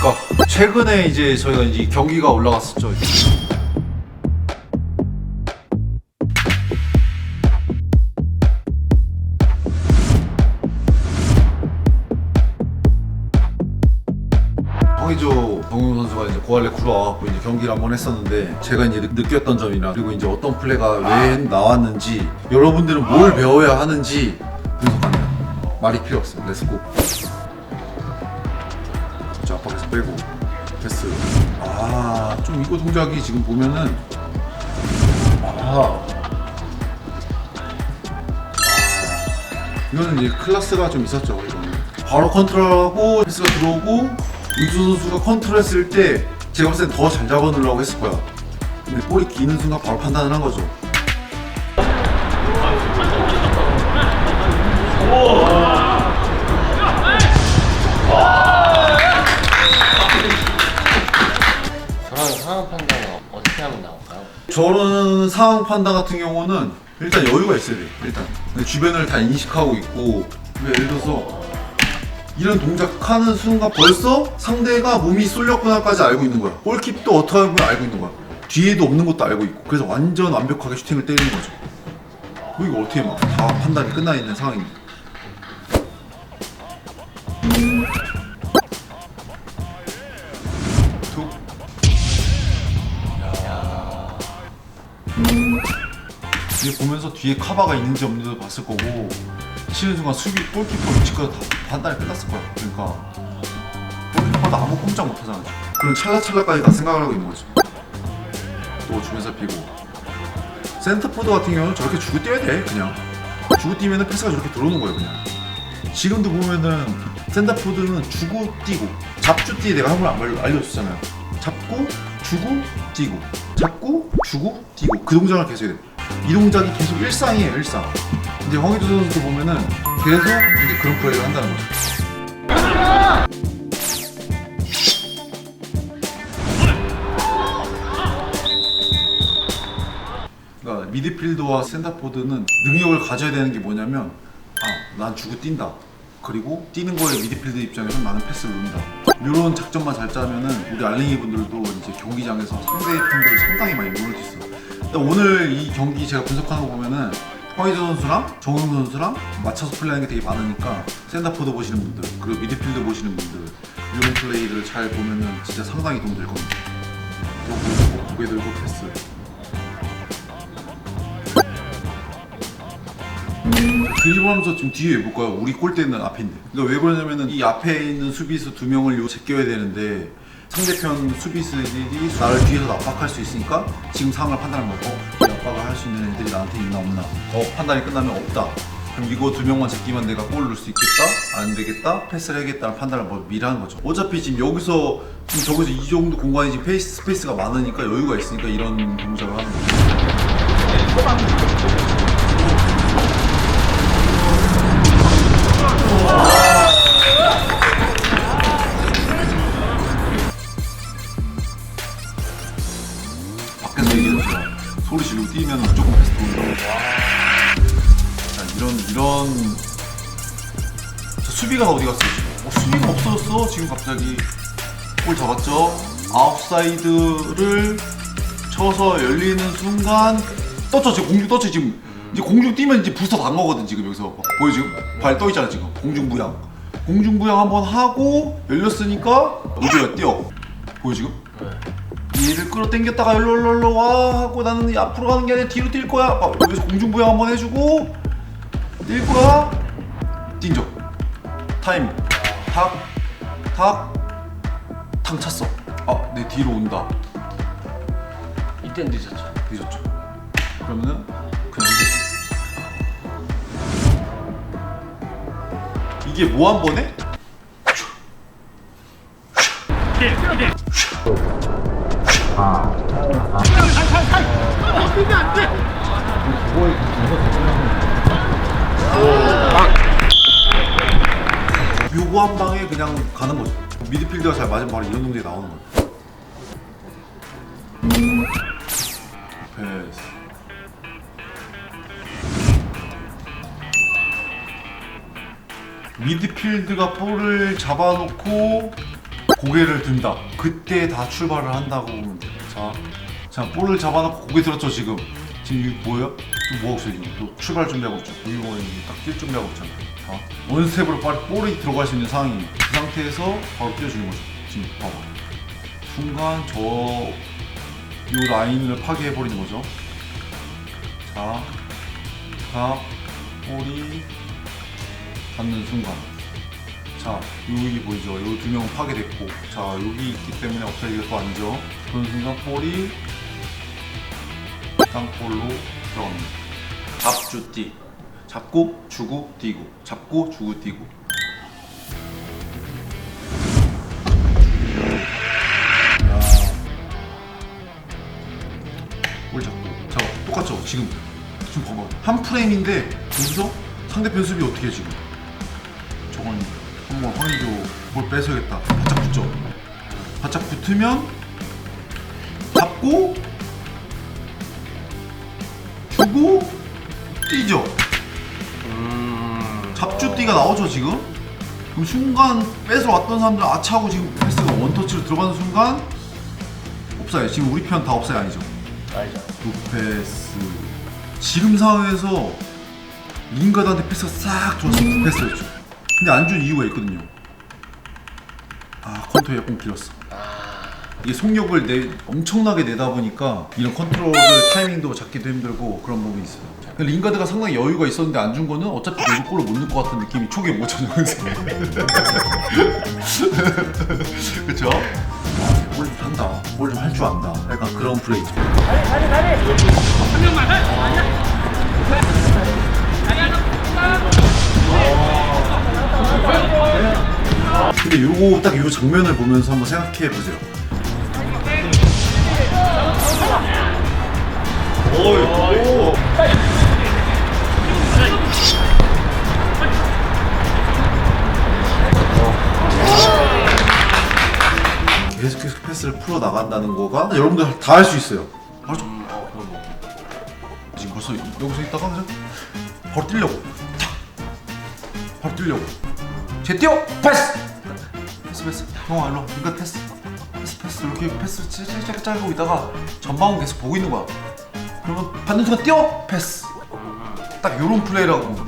그러니까 최근에 이제 저희가 이제 경기가 올라갔었죠. 황의조 정용 선수가 이제 고할래 쿠로 와갖고 이제 경기를 한번 했었는데 제가 이제 느- 느꼈던 점이나 그리고 이제 어떤 플레이가 왜 나왔는지 여러분들은 뭘 배워야 하는지 분석합니다. 말이 필요 없어요. 렛츠고. 자 앞에서 빼고 패스. 아좀 이거 동작이 지금 보면은 아. 아, 이거는 이제 클래스가 좀 있었죠. 이거는 바로 컨트롤하고 패스가 들어오고 윤수 선수가 컨트롤했을 때 제가 봤을 때더잘 잡아놓으려고 했을 거야. 근데 볼이 기는 순간 바로 판단을 한 거죠. 저 저런 상황 판단 같은 경우는 일단 여유가 있어야 돼. 일단 주변을 다 인식하고 있고 예를 들어서 이런 동작하는 순간 벌써 상대가 몸이 쏠렸구나까지 알고 있는 거야. 골킵도 어떻게 하면 알고 있는 거야. 뒤에도 없는 것도 알고 있고 그래서 완전 완벽하게 슈팅을 때리는 거죠. 뭐 이거 어떻게 막 다 판단이 끝나 있는 상황입니다. 이게 보면서 뒤에 카바가 있는지 없는지도 봤을 거고 치는 순간 수비 골키퍼 위치까지 다 판단이 끝났을 거야. 그러니까 골키퍼도 아무 꼼짝 못 하잖아. 그런 찰나찰나까지 다 생각을 하고 있는 거지. 또 주면서 비고. 센터포드 같은 경우는 저렇게 주고 뛰어야 돼 그냥. 주고 뛰면 패스가 저렇게 들어오는 거예요 그냥. 지금도 보면은 센터포드는 주고 뛰고 잡주 뛰 내가 한번 안 알려줬잖아요. 잡고 주고 뛰고. 잡고 주고 뛰고. 그 동작을 계속 해야 돼. 이 동작이 계속 일상이에요 일상 이제 황희조 선수도 보면은 계속 이제 그런 플레이를 한다는 거죠 그러니까 미드필더와 센터포드는 능력을 가져야 되는 게 뭐냐면 아, 난 주고 뛴다. 그리고 뛰는 거에 미드필더 입장에서 나는 패스를 놓는다. 이런 작전만 잘 짜면은 우리 알랭이 분들도 이제 경기장에서 상대의 팬들을 상당히 많이 모을 수 있어. 오늘 이 경기 제가 분석하는 거 보면은 황희조 선수랑 정용 선수랑 맞춰서 플레이하는 게 되게 많으니까 센터포드 보시는 분들 그리고 미드필더 보시는 분들 이런 플레이를 잘 보면은 진짜 상당히 도움될 겁니다. 또 보고 고개 들고 패스. 드리블하면서 지금 뒤에 왜 볼까요? 우리 골대는 앞인데. 그러니까 왜 그러냐면은 이 앞에 있는 수비수 두 명을 요 제껴야 되는데 상대편 수비수들이 나를 뒤에서 압박할 수 있으니까 지금 상황을 판단하는 거고 이 압박을 할 수 있는 애들이 나한테 있나 없나. 어 판단이 끝나면 없다. 그럼 이거 두 명만 제끼면 내가 골 넣을 수 있겠다? 안 되겠다? 패스를 해야겠다는 판단을 뭐 미리 하는 거죠. 어차피 지금 여기서 지금 저기서 이 정도 공간이 지금 페이스 스페이스가 많으니까 여유가 있으니까 이런 동작을 하는 거죠. 이런, 이런. 저 수비가 어디 갔어요? 어, 수비가 없어졌어, 지금 갑자기. 골 잡았죠? 아웃사이드를 쳐서 열리는 순간 떴죠, 지금 공중 떴죠, 지금. 이제 공중 뛰면 이제 부스터 단 거거든, 지금 여기서. 보여, 지금? 발 떠 있잖아, 지금. 공중 부양. 공중 부양 한번 하고 열렸으니까 우주가 뛰어. 보여, 지금? 얘를 끌어당겼다가 일로 일로 일로 와 하고 나는 앞으로 가는 게 아니라 뒤로 뛸 거야. 어, 여기서 공중부양 한번 해주고 뛸 거야. 뛴죠 타이밍 탁탁 탕 찼어. 아내 뒤로 온다. 이땐 늦었죠. 늦었죠. 그러면은 그냥 이겨 이게 뭐 한 번에 요거 한 방에 그냥 가는 거죠. 미드필더가 잘 맞으면 바로 이런 동작이 나오는 거예요. 패스. 미드필드가 볼을 잡아놓고 고개를 든다. 그때 다 출발을 한다고 보면 돼요. 자, 자 볼을 잡아놓고 고개 들었죠 지금. 지금 이게 뭐예요? 또 뭐하고 있어요 지금? 또 출발 준비하고 있죠. 보면 딱뛸 준비하고 있잖아요. 자, 원스텝으로 빨리 볼이 들어갈 수 있는 상황이 그 상태에서 바로 뛰어주는 거죠. 지금 봐봐. 순간 저 이 라인을 파괴해 버리는 거죠. 자, 자, 볼이 닿는 순간. 자, 여기 보이죠? 여기 두 명은 파괴됐고, 자, 여기 있기 때문에 업사이드가 또 아니죠. 그런 순간 볼이 땅볼로 들어갑니다. 잡주 뛰. 잡고 주고 뛰고. 잡고 주고 뛰고. 야. 볼 잡고. 자, 똑같죠? 지금. 지금 봐봐. 한 프레임인데, 여기서 상대편 수비 어떻게 해, 지금? 저건 한번 황의조 볼 뺏어야겠다. 바짝 붙죠. 바짝 붙으면 잡고 주고 뛰죠. 음. 잡주띠가 나오죠 지금. 그럼 순간 뺏어 왔던 사람들 아차하고 지금 패스가 원터치로 들어가는 순간 없어요. 지금 우리 편다 없어요 아니죠? 알죠. 루페스 지금 상황에서 링가드한테 패스가 싹 들어왔으면 패스였죠 근데 안 준 이유가 있거든요 아 컨트롤 약간 길었어 이게 속력을 내, 엄청나게 내다 보니까 이런 컨트롤 타이밍도 잡기도 힘들고 그런 부분이 있어요 링가드가 상당히 여유가 있었는데 안 준 거는 어차피 내일 골을 못 넣을 것 같은 느낌이 초기에 못 찾아오면서 그쵸? 뭘 한다 뭘좀할 줄 안다 약간 그런 플레이죠 근데 요거 딱 요 장면을 보면서 한번 생각해 보세요. 오, 계속 계속 패스를 풀어 나간다는 거가 여러분들 다 할 수 있어요. 좀- 어, 뭐. 지금 벌써 여기서 있다가 그냥 바로 뛰려고 탁! 바로 뛰려고 제 뛰어 패스! 패스 패스. 형아 일로. 그러니까 패스. 패스 패스. 이렇게 패스 짤짤 짜고 있다가 전방은 계속 보고 있는 거야. 그러면 받는 순간 뛰어 패스. 딱 요런 플레이라고